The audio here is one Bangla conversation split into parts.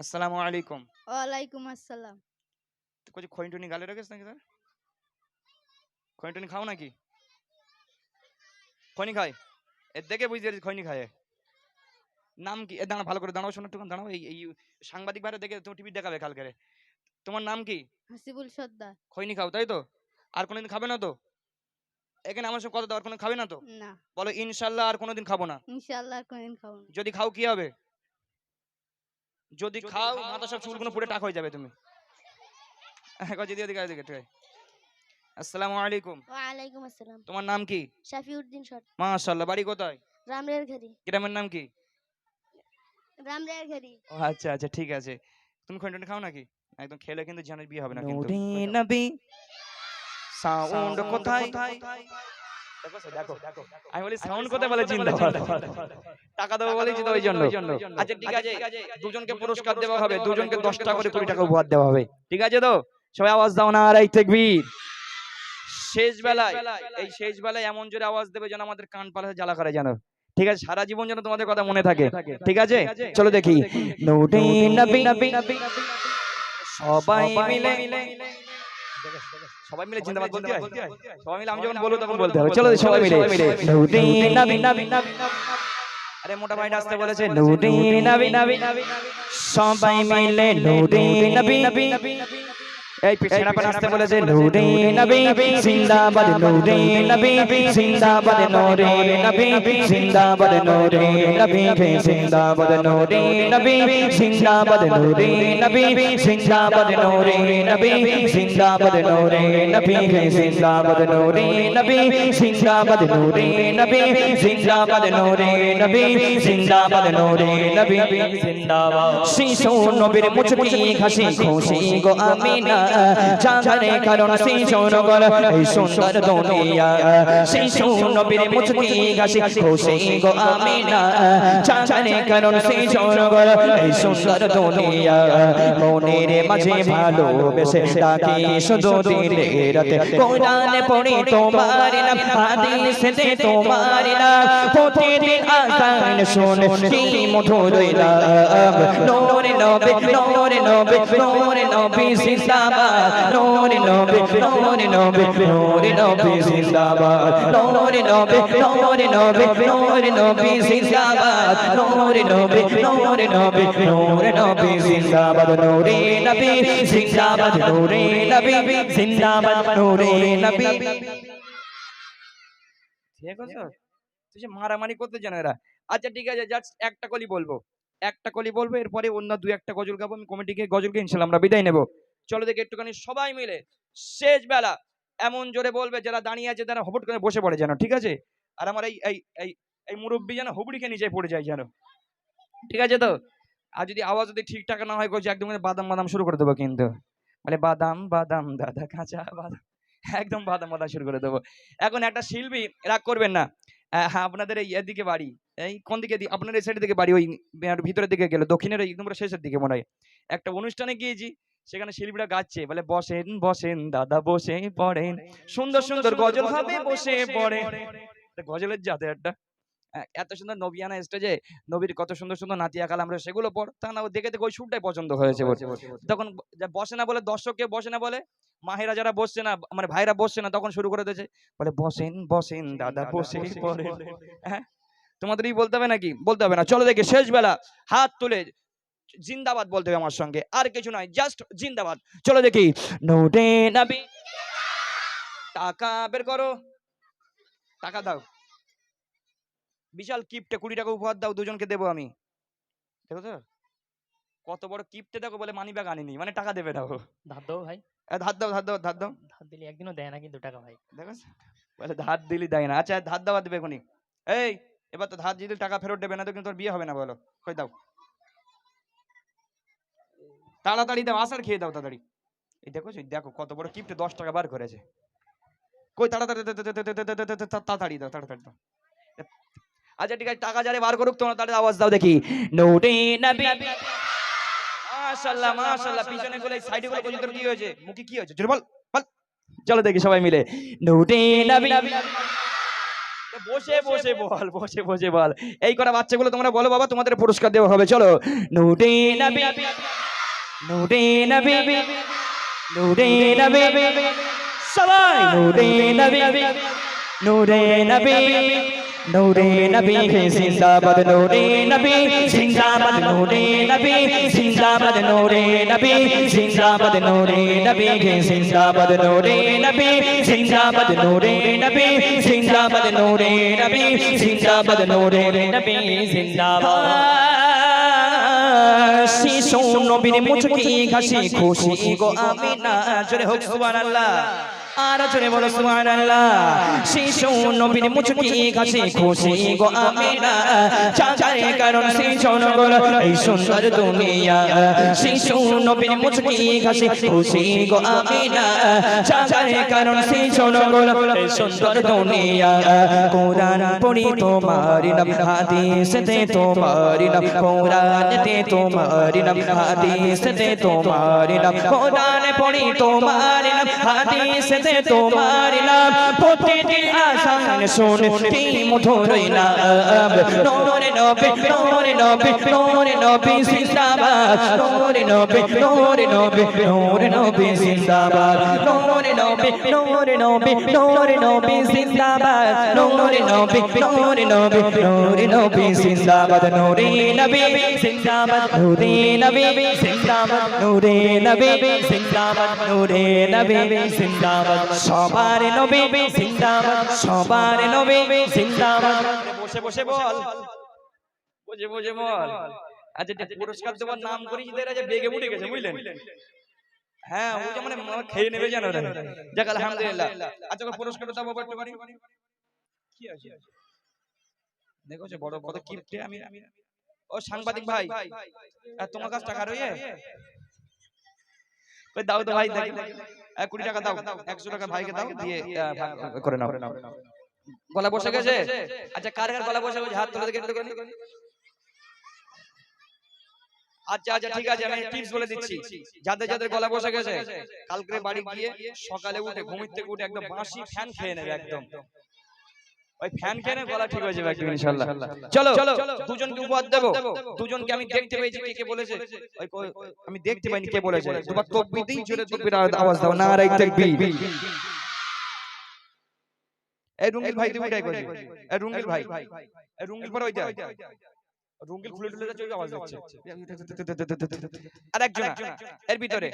আসসালামু আলাইকুম। ওয়ালাইকুম আসসালাম। তুই কিছু খৈন টনি গালে নাকি স্যার খৈন টনি খাও নাকি? খৈনি খায়? এর দেখে বুঝতে পারছি খৈনি খায়। নাম কি? এ দাঁড়া ভালো করে দাঁড়াও শোনো একটু দাঁড়াও এই সাংবাদিক বাইরে দেখে তোমার টিভি দেখাবে কালকে তোমার নাম কি? হাসিবুল সর্দার। খৈনি খাও তাই তো? আর কোনোদিন খাবে না তো? এখানে আমার সঙ্গে কথা দাও আর কোনো খাবে না তো? না। বলো ইনশাল্লাহ আর কোনোদিন খাব না। ইনশাআল্লাহ আর কোনদিন খাব না। যদি খাও কি হবে? যদি খাও মাথা সব চুলগুলো পুরো টাক হয়ে যাবে তুমি। যদি এদিকে এদিকে ঠিক আছে আসসালামু আলাইকুম। ওয়ালাইকুম আসসালাম। তোমার নাম কি? শাফিউদ্দিন মাশাআল্লাহ বাড়ি কোথায়? রামরের ঘাড়ি। গ্রামের নাম কি? রামরের ঘাড়ি। ও আচ্ছা আচ্ছা ঠিক আছে। তুমি খন্ডন খাও নাকি? একদম খেলে কিন্তু জানার বিয়ে হবে না কিন্তু। নবী সাউন্ড কোথায়? আমি বলি সাউন্ড কোথায় বলে জিন্দাবাদ? টাকা দেবো বলেছি তো ওই জন্য। আচ্ছা ঠিক আছে। দুজনকে পুরস্কার দেওয়া হবে। দুজনকে দশ টাকা করে কুড়ি টাকা উপহার দেওয়া হবে। ঠিক আছে তো? সবাই আওয়াজ দাও না আর এই তেকবীর। শেষ বেলায় এই শেষ বেলায় এমন জোরে আওয়াজ দেবে যেন আমাদের কান পালা জ্বালা করে যেন। ঠিক আছে সারা জীবন যেন তোমাদের কথা মনে থাকে। ঠিক আছে? চলো দেখি। সবাই মিলে সবাই মিলে জিন্দাবাদ বলতে হয় সবাই মিলে আমি যখন বলব তখন বলতে হবে চলো সবাই মিলে আরে মোটা ভাই আসতে বলেছে নূরে নবী সবাই মিলে নূরে নবী এই পিছনে আসতে বলেছে নূরে নবী জিন্দাবাদ নূরে নবী জিন্দাবাদ নূরে নবী জিন্দাবাদ নূরে নবী জিন্দাবাদ নূরে নবী জিন্দাবাদ নূরে নবী জিন্দাবাদ নূরে নবী জিন্দাবাদ নূরে নবী জিন্দাবাদ নূরে নবী জিন্দাবাদ নূরে নবী জিন্দাবাদ নূরে নবী জিন্দাবাদ নূরে নবী জিন্দাবাদ শিশু নবীর মুচকি হাসি খুশি গো আমিনা জাগারে কারণ শিশু নগর এই সুন্দর দুনিয়া। শিশু নবীর মুচকি হাসি খুশি গো আমিনা। জাগারে কারণ শিশু নগর এই সুন্দর দুনিয়া। মনের মাঝে ভালোবেসে ডাকি, শুধু দিলে রাতে কোরআন পড়ি তোমার নাম হাদিসে তোমার নাম প্রতিদিন আজান শুনে কি মধুর নাম নূরে নবী নূরে নবী নূরে নবী জিন্দাবাদ মারামারি করতে জানো এরা আচ্ছা ঠিক আছে জাস্ট একটা কলি বলব একটা কলি বলব এরপরে অন্য দু একটা গজল গাবো আমি কমিটিকে গজল ইনশাল্লাহ আমরা বিদায় নেব চলো দেখি একটুখানি সবাই মিলে শেষ বেলা এমন জোরে বলবে যারা দাঁড়িয়ে আছে, তারা হবট করে বসে পড়ে যেন, ঠিক আছে? আর আমার এই এই এই এই মুরব্বী যেন হুবড়িকে নিচে পড়ে যায় যেন, ঠিক আছে তো? আর যদি আওয়াজ যদি ঠিকঠাক না হয় একদম বাদাম বাদাম শুরু করে দেবো কিন্তু। মানে বাদাম বাদাম, দাদা, কাঁচা বাদাম, একদম বাদাম বাদাম শুরু করে দেবো। এখন একটা শিল্পী, রাগ করবেন না। হ্যাঁ আপনাদের এই এদিকে বাড়ি, এই কোন দিকে আপনার এই সাইডের দিকে বাড়ি, ওই ভিতরের দিকে গেলে, দক্ষিণের একদম শেষের দিকে মনে হয়। একটা অনুষ্ঠানে গিয়েছি সেখানে শিল্পীরা গাচ্ছে বলে বসেন বসেন দাদা বসে পড়েন। সুন্দর সুন্দর গজল হবে বসে পড়ে গজলের জাতে একটা। আহ, এত সুন্দর নবিয়ানা স্টেজে নবীর কত সুন্দর সুন্দর নাতিয়া কালাম আমরা সেগুলো পড় তা না দেখে দেখে ওই সুরটাই পছন্দ হয়েছে তখন বসে না বলে দর্শক কেউ বসে না বলে মাহেরা যারা বসছে না মানে ভাইরা বসছে না তখন শুরু করে দিয়েছে বলে বসেন বসেন দাদা বসে পড়েন। হ্যাঁ তোমাদেরই বলতে হবে নাকি? বলতে হবে না। চলো দেখি শেষ বেলা হাত তুলে জিন্দাবাদ বলতে হবে আমার সঙ্গে। আর কিছু নয় জাস্ট জিন্দাবাদ। চলো দেখি। নূরে নবী। টাকা বের করো। টাকা দাও। বিশাল কিপটে কুড়ি টাকা উপহার দাও দুজনকে দেবো আমি। দেখো তো? কত বড় কিপটে দেখো বলে মানি ব্যাগ আনিনি। মানে টাকা দেবে দাও ধার দাও ভাই। ধার দাও ধার দাও ধার দাও। ধার দিলে একদিনও দেয় না কিন্তু টাকা ভাই। দেখো বলে ধার দিলি দেয় না। আচ্ছা ধার দেওয়া দেবে এখনই। এই এবার তো ধার দিলে টাকা ফেরত দেবে না তো কিন্তু তোর বিয়ে হবে না বলো। কই দাও। তাড়াতাড়ি দাও আসার খেয়ে দাও তাড়াতাড়ি। এই দেখো দেখো কত বড় কিপ্টে দশ টাকা বার করেছে। কই, তাড়াতাড়ি তাড়াতাড়ি দাও, তাড়াতাড়ি আচ্ছা ঠিক আছে, টাকা যারে বার করুক, তোমার তাড়াতাড়ি আওয়াজ দাও দেখি। কি হয়েছে? মুখে কি হয়েছে? চলো দেখি সবাই মিলে। বসে বসে বল, বসে বসে বল। এই কটা বাচ্চাগুলো তোমরা বলো বাবা, তোমাদের পুরস্কার দেওয়া হবে। চলো। নোটে নুরে নবী নুরে নবী সবাই নুরে নবী নুরে নবী নুরে নবী জিন্দাবাদ নুরে নবী জিন্দাবাদ নুরে নবী জিন্দাবাদ নুরে নবী জিন্দাবাদ নুরে নবী জিন্দাবাদ নুরে নবী জিন্দাবাদ নুরে নবী জিন্দাবাদ নুরে নবী জিন্দাবাদ নুরে নবী জিন্দাবাদ শিশু নবীর মুচকি ঘাসি খুশি গো আমিনা জোরে হোক সুবহানাল্লাহ। আর জোরে বলো, সুবহানাল্লাহ। শিশু নবীর মুচকি ঘাসি খুশি গো আমিনা চাচারে কারণ সেই জনগণ এই সুন্দর দুনিয়া। শিশু নবীর মুচকি ঘাসি খুশি গো আমিনা চাচারে কারণ সেই জনগণ এই সুন্দর দুনিয়া। কোরআন পড়ি তোমার নাম হাদিসতে তোমার নাম কোরআনতে তোমার নাম হাদিসতে তোমার নাম, কোরআন পড়ি তোমার নাম হাদিসতে তোমার নাম প্রতিদিন আসান শুনতি মধুর নাম নোরে নবে নোরে নবে নোরে নবে জিন্দাবাদ। নোরে নবে নোরে নবে নোরে নবে জিন্দাবাদ। নোরে নবে নোরে নবে নোরে নবে জিন্দাবাদ নোরে নবে নোরে নবে নোরে নবে জিন্দাবাদ নোরে নবে জিন্দাবাদ নোরে নবে জিন্দাবাদ নোরে নবে জিন্দাবাদ নোরে নবে জিন্দাবাদ সবার নবে জিন্দাবাদ সবার নবে জিন্দাবাদ বসে বসে বল বসে বসে বল আচ্ছা পুরস্কার দেওয়ার নাম করি এরা যে বেগে উঠে গেছে বুঝলেন হ্যাঁ ও যে মানে খেয়ে নেবে জানো যাক আলহামদুলিল্লাহ। আচ্ছা ওকে পুরস্কারটা দাও বাবা একটুখানি কি আছে দেখো যে বড় কত কিপটে আমি ও সাংবাদিক ভাই। তোমার কাছে টাকা রয়ে? কই দাও তো ভাই দেখি এ, কুড়ি টাকা দাও একশো টাকা ভাইকে দাও দিয়ে করে নাও। গলা বসে গেছে? আচ্ছা কার কার গলা বসে গেছে? হাত তুলে দেখে একটু। আচ্ছা আচ্ছা ঠিক আছে আমি টিপস বলে দিচ্ছি। যাদের যাদের গলা বসে গেছে কালকে বাড়ি গিয়ে সকালে উঠে ঘুমির থেকে উঠে একদম বাঁশি ফ্যান খেয়ে নেবে একদম। ওই ফ্যান খেয়ে গলা ঠিক হয়ে যাবে একদম ইনশাআল্লাহ চলো দুজনকে উপহার দেবো। দুজনকে আমি দেখতে পেয়েছি কে কে বলেছে? ওই আমি দেখতে পাইনি কে বলেছে। তোমার তকবিরতেই জোরে তকবির আওয়াজ দাও নারাই তাকবীর এই রুঙ্গিল ভাই তুমি উঠাই করছি এই রুঙ্গিল ভাই এই রুঙ্গিল পরে ওইটা। রুঙ্গিল খুলে টুলে যাচ্ছে ওই আওয়াজ দিচ্ছে। আর একজন। এর ভিতরে।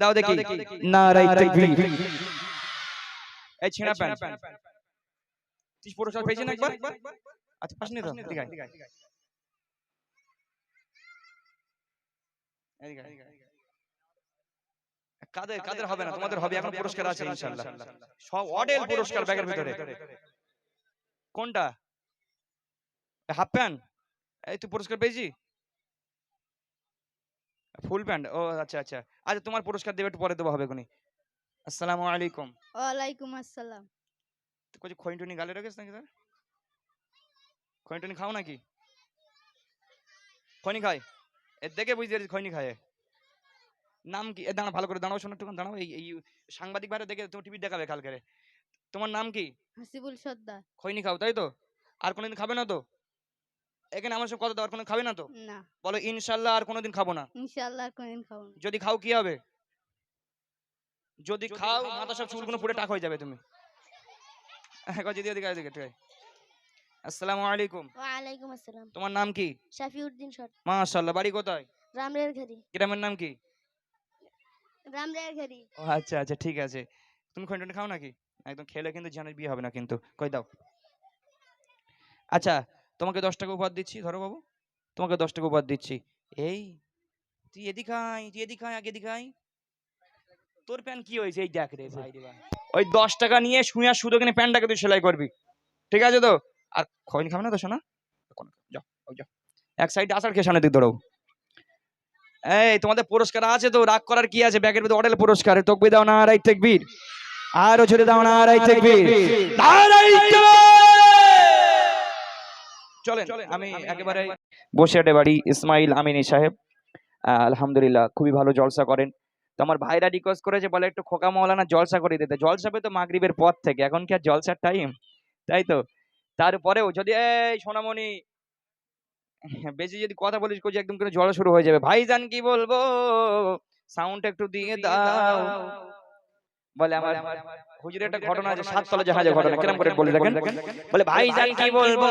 দাও দেখি। নারাই তাকবীর এই ছিনা তুই পুরস্কার পেয়েছেন একবার? আচ্ছা ঠিক আছে কাদের কাদের হবে না? তোমাদের হবে। এখন পুরস্কার আছে ইনশাআল্লাহ সব অডেল পুরস্কার ব্যাগের ভিতরে। কোনটা? Half pant? এই তুই পুরস্কার পেয়েছি? ফুল প্যান্ট ও আচ্ছা আচ্ছা। আচ্ছা তোমার পুরস্কার দেবে একটু পরে দেবো হবে কোনি আসসালামু আলাইকুম। ওয়ালাইকুম আসসালাম। তুই কিছু খৈন টনি গালে রাখিস নাকি স্যার খৈন টনি খাও নাকি? খৈনি খায়? এ দেখে বুঝতে পারছিস খৈনি খায়। নাম কি? এ দাঁড়া ভালো করে দাঁড়াও শোনো একটু দাঁড়াও এই এই সাংবাদিক বাইরে দেখে তুমি টিভি দেখাবে কালকে তোমার নাম কি? হাসিবুল সর্দার। খৈনি খাও তাই তো? আর কোনোদিন খাবে না তো? এখানে আমার সঙ্গে কথা দাও আর কোনো খাবে না তো? না। বলো ইনশাল্লাহ আর কোনোদিন খাব না। ইনশাআল্লাহ আর কোনদিন খাব না। যদি খাও কি হবে? যদি খাও মাথা সব চুলগুলো পুরো টাক হয়ে যাবে তুমি। একবার যদি এদিকে এদিকে ঠিক আছে আসসালামু আলাইকুম। ওয়ালাইকুম আসসালাম। তোমার নাম কি? শাফিউদ্দিন সর্দার মাশাআল্লাহ বাড়ি কোথায়? রামরের ঘাড়ি। গ্রামের নাম কি? রামরের ঘাড়ি। ও আচ্ছা আচ্ছা ঠিক আছে। তুমি খন্ডন খাও নাকি? একদম খেলে কিন্তু জানের বিয়ে হবে না কিন্তু। কই দাও। আচ্ছা তোমাকে দশ টাকা উপহার দিচ্ছি ধরো বাবু। তোমাকে দশ টাকা উপহার দিচ্ছি। এই তুই এদিকে আয় তুই এদিকে আয় আগে এদিকে আয়। তোর প্যান্ট কি হয়েছে? এই দেখ রে ভাই রে ভাই। ওই দশ টাকা নিয়ে শুয়ে শুধু এখানে প্যান্টটাকে তুই সেলাই করবি। ঠিক আছে তো? আর খৈনি খাবে না তো শোনা যাও যাও। এক সাইডে আসার খেয়ে সামনে দিক দৌড়াও। এই তোমাদের পুরস্কার আছে তো? রাগ করার কি আছে? ব্যাগের ভিতরে অডেল পুরস্কার। তকবি দাও না রাই তেকবীর আরও ছেড়ে দাও না রাই নারাই তাকবীর! চলেন আমি একেবারে বসিয়াটে বাড়ি ইসমাইল আমিনী সাহেব। আলহামদুলিল্লাহ খুবই ভালো জলসা করেন। তো আমার ভাইরা রিকোয়েস্ট করেছে বলে একটু খোকা মৌলানা জলসা করে দিতে। জলসা পেতো মাগরিবের পর থেকে এখন কি আর জলসার টাইম তাই তো? তারপরেও যদি এই সোনামণি বেশি যদি কথা বলিস করছি একদম করে ঝড় শুরু হয়ে যাবে। ভাইজান কি বলব? সাউন্ড একটু দিয়ে দাও। বলে আমার একটা ঘটনা আছে সাততলা জাহাজের ঘটনা কিরম করে বলে দেখেন? বলে ভাইজান কি বলব?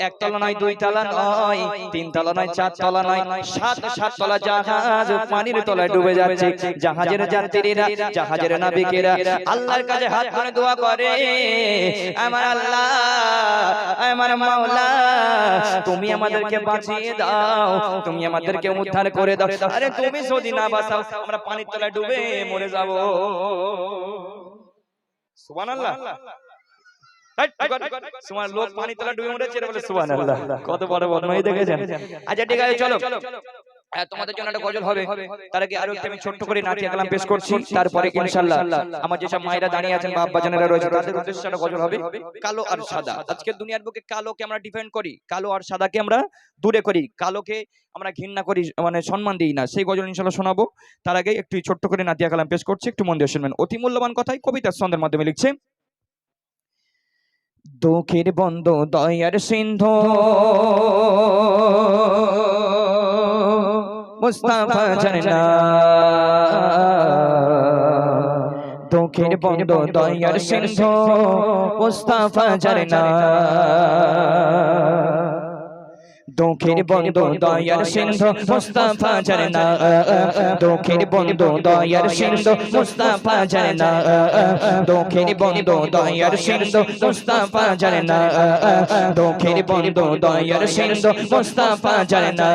একতলা নয় দুই তলা নয় তিন তলা নয় চার তলা নয় সাত সাত তলা জাহাজ পানির তলায় ডুবে যাচ্ছে জাহাজের যাত্রীরা জাহাজের নাবিকেরা আল্লাহর কাছে হাত তুলে দোয়া করে আমার আল্লাহ আমার মাওলা তুমি আমাদেরকে বাঁচিয়ে দাও তুমি আমাদেরকে উদ্ধার করে দাও আরে তুমি যদি না বাঁচাও আমরা পানির তলায় ডুবে মরে যাব। সুবহানাল্লাহ। সুবহান লোক পানি তলা ডুবে মরেছে বলে সুবহানাল্লাহ। কত বড় বদমাই দেখেছেন? আচ্ছা ঠিক আছে চলো। হ্যাঁ, তোমাদের জন্য একটা গজল হবে। তার আগে আরও একটু আমি ছোট্ট করে নাটিয়া কালাম পেশ করছি। তারপরে ইনশাআল্লাহ আমার যেসব মায়েরা দাঁড়িয়ে আছেন বা আব্বা জানেরা রয়েছে তাদের উদ্দেশ্যে একটা গজল হবে কালো আর সাদা। আজকে দুনিয়ার বুকে কালোকে আমরা ডিফেন্ড করি কালো আর সাদাকে আমরা দূরে করি। কালোকে আমরা ঘৃণা করি মানে সম্মান দিই না। সেই গজল ইনশাআল্লাহ শোনাবো। তার আগে একটু ছোট্ট করে নাতিয়া কালাম পেশ করছি একটু মন দিয়ে শুনবেন। অতি মূল্যবান কথাই কবিতার ছন্দের মাধ্যমে লিখছে। দুঃখের বন্ধ দয়ার সিন্ধু। মুস্তাফা জানা দুঃখের বন্ধ দয়ার সিন্ধু মুস্তাফা জানা দুঃখের বন্ধু দয়ার সিন্ধু মুস্তাফা জানা দুঃখের বন্ধু দয়ার সিন্ধু মুস্তাফা জানা দুঃখের বন্ধু দয়ার সিন্ধু মুস্তাফা জানা দুঃখের বন্ধু দয়ার সিন্ধু মুস্তাফা জানা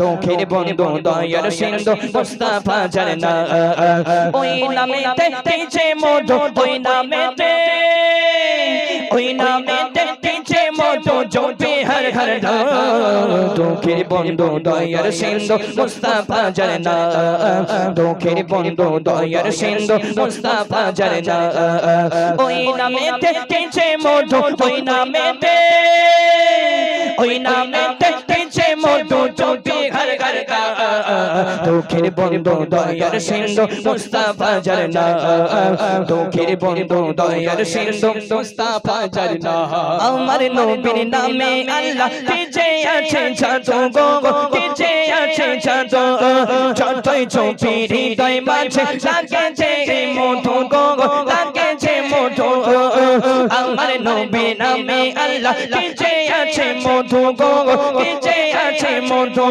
দুঃখের বন্ধু দয়ার সিন্ধু মুস্তাফা জানা ওই নামেতে তেজে মধু ওই নামেতে ওই নামেতে মধু জপে হর হর দুঃখের বন্ধু দয়ার সিন্ধু মুস্তাফা জানা দুঃখের বন্ধু দয়ার সিন্ধু মুস্তাফা জানা ওই নামেতে কেছে মধু, ওই নামেতে ওই নামেতে মধু জপে হর হর দুঃখের বন্ধু দয়ার সিন্ধু মুস্তাফা জানা দুঃখের বন্ধু দয়ার সিন্ধু মুস্তাফা জানা আমার নবীর নামে আল্লাহ তেজে আছে জাদু গো? তেজে আছে জাদু যতই চোখে হৃদয় মাঝে লাগে যে মধু গো। লাগে যে মধু আমার নবীর নামে আল্লাহ তেজে আছে মধু গো? তেজে আছে মধু?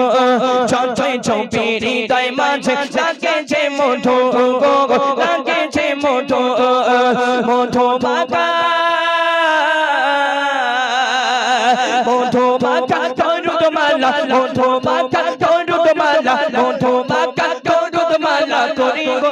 যতই চোখে হৃদয় মাঝে লাগে যে মধু গো? লাগে যে মধু মধু বাবা মধু মাখা তরুদ মালা মধু মাখা তরুদ মালা মধু গো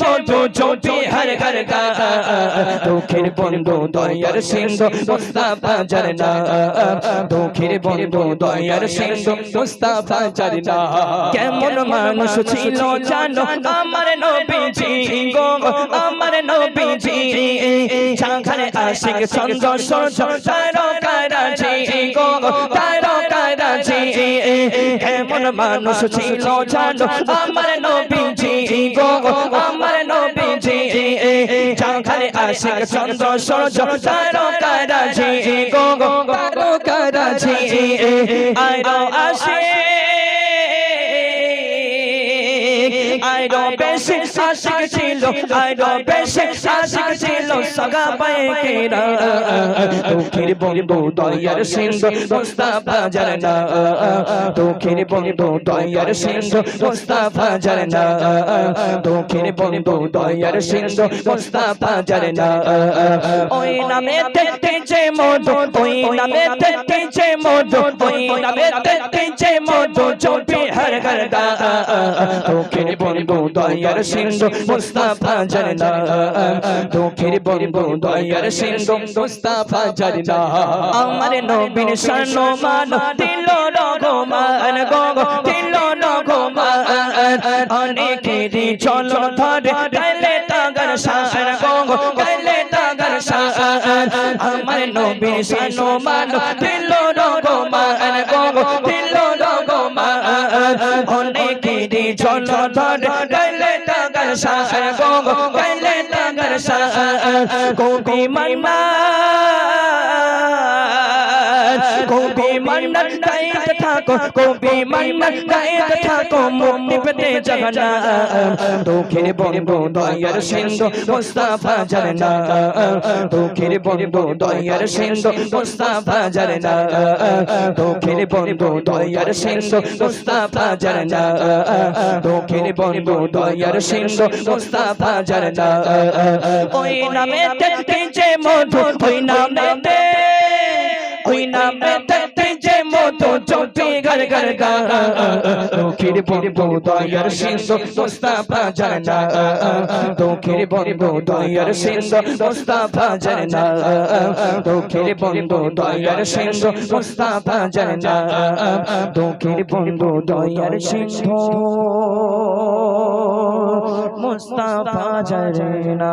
মধু জ্যোতি হর হর গা, দুঃখের বন্ধু দয়ার সিন্ধু মুস্তাফা জানা দুঃখের বন্ধু দয়ার সিন্ধু মুস্তাফা জানা কেমন মানুষ ছিল জানো আমার নবীজি গো, আমার নবীজি। সাখানে আশিক ছন্দ সরজ তারো কারাজি গো তারো কারাজি কেমন মানুষ ছিল জানো? আমার নবীজি গো, আমার নবীজি সাখানে আশিক চন্দ্র সরজ তারো কারাজি গো গো তারো কারাজি আরও আসে আরও বেশি আশিক ছিল আরও বেশি আশিক ছিল, সগা বাইকেরা দুঃখের বন্ধু দয়ার সিন্ধু, মুস্তাফা জানা দুঃখের বন্ধু দয়ার সিন্ধু, মুস্তাফা জানা দুঃখের বন্ধু দয়ার সিন্ধু, মুস্তাফা জানা ওই নামে তেজে মধু, ওই নামে তেজে মধু, ওই নামে তেজে মধু চোপি হর হর দা দুঃখের বন্ধু দয়ার সিন্ধু মুস্তাফা জানা দুঃখের বন্ধু দয়ার সিন্ধু মুস্তাফা জানা আমার নবীর সম্মান দিল রঘুমান গো দিল রঘুমান অনেকেরই চল ধরে গেলে তাগর শান গো গেলে তাগর শান। সানো মানো দিল রগমান গো জল ধর গলে তগর সা গো গলে টাকার সার কবি মান্না? কবি মান্নার গাইতে থাকো কবি মান্নার গাইতে থাকো মুক্তি পেতে জগনা দুঃখের বন্ধু দয়ার সিন্ধু মুস্তাফা জানা দুঃখের বন্ধু দয়ার সিন্ধু মুস্তাফা জানা দুঃখের বন্ধু দয়ার সিন্ধু মুস্তাফা জানা দুঃখের বন্ধু দয়ার সিন্ধু মুস্তাফা জানা ওই নামে দেখতে যে মধু ওই নামে মতো চোখে গর গর গা দুঃখের বন্ধু দয়ার সিন্ধু মুস্তাফা জানা দুঃখের বন্ধু দয়ার সিন্ধু মুস্তাফা জানা দুঃখের বন্ধু দয়ার সিন্ধু মুস্তাফা জানা দুঃখের বন্ধু দয়ার সিন্ধু, মুস্তাফা জানা